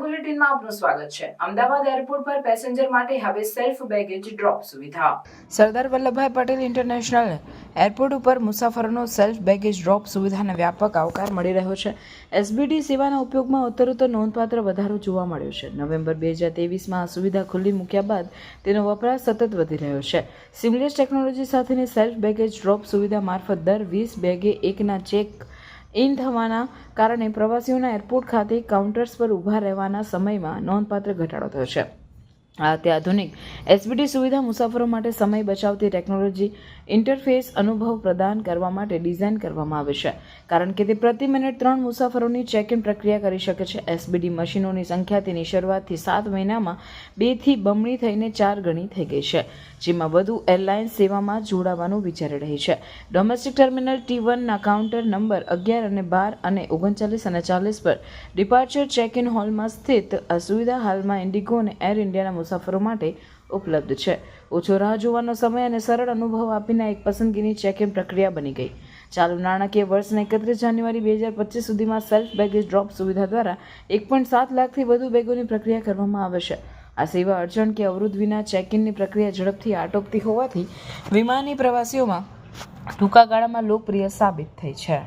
બુલેટિનમાં આપનું સ્વાગત છે. અમદાવાદ એરપોર્ટ પર પેસેન્જર માટે હવે સેલ્ફ બેગેજ ડ્રોપ સુવિધા. સરદાર વલ્લભભાઈ પટેલ ઇન્ટરનેશનલ એરપોર્ટ ઉપર મુસાફરોનો સેલ્ફ બેગેજ ડ્રોપ સુવિધાને વ્યાપક આવકાર મળી રહ્યો છે. એસબીડી સેવાના ઉપયોગમાં ઉત્તરોત્તર નોંધપાત્ર વધારો જોવા મળ્યો છે. નવેમ્બર બે હજાર તેવીસમાં આ સુવિધા ખુલ્લી મૂક્યા બાદ તેનો વપરાશ સતત વધી રહ્યો છે. સિમલેસ ટેકનોલોજી સાથેની સેલ્ફ બેગેજ ડ્રોપ સુવિધા મારફત દર વીસ બેગે એકના ચેક ઇન થવાના કારણે પ્રવાસીઓના એરપોર્ટ ખાતે કાઉન્ટર્સ પર ઊભા રહેવાના સમયમાં નોંધપાત્ર ઘટાડો થયો છે. આ અત્યાધુનિક એસબીડી સુવિધા મુસાફરો માટે સમય બચાવતી ટેકનોલોજી ઇન્ટરફેસ અનુભવ પ્રદાન કરવા માટે ડિઝાઇન કરવામાં આવે છે. કારણ કે તે પ્રતિ મિનિટ ત્રણ મુસાફરોની ચેક ઇન પ્રક્રિયા કરી શકે છે. એસબીડી મશીનોની સંખ્યા તેની શરૂઆતથી સાત મહિનામાં બેથી બમણી થઈને ચાર ગણી થઈ ગઈ છે. જેમાં વધુ એરલાઇન્સ સેવામાં જોડાવાનું વિચારી રહી છે. ડોમેસ્ટિક ટર્મિનલ ટી વનના કાઉન્ટર નંબર અગિયાર અને બાર અને ઓગણચાલીસ અને ચાલીસ પર ડિપાર્ચર ચેક ઇન હોલમાં સ્થિત આ સુવિધા હાલમાં ઇન્ડિગો અને એર ઇન્ડિયાના મુસાફરો માટે ઉપલબ્ધ છે. ઓછો રાહ જોવાનો સમય અને સરળ અનુભવ આપીને એક પસંદગીની ચેક ઇન પ્રક્રિયા બની ગઈ. ચાલુ નાણાકીય વર્ષના એકત્રીસ જાન્યુઆરી બે હજાર પચીસ સુધીમાં સેલ્ફ બેગેજ ડ્રોપ સુવિધા દ્વારા એક પોઈન્ટ સાત લાખથી વધુ બેગોની પ્રક્રિયા કરવામાં આવે છે. આ સેવા અડચણ કે અવરોધ વિના ચેક ઇનની પ્રક્રિયા ઝડપથી આટોપતી હોવાથી વિમાની પ્રવાસીઓમાં ટૂંકા ગાળામાં લોકપ્રિય સાબિત થઈ છે.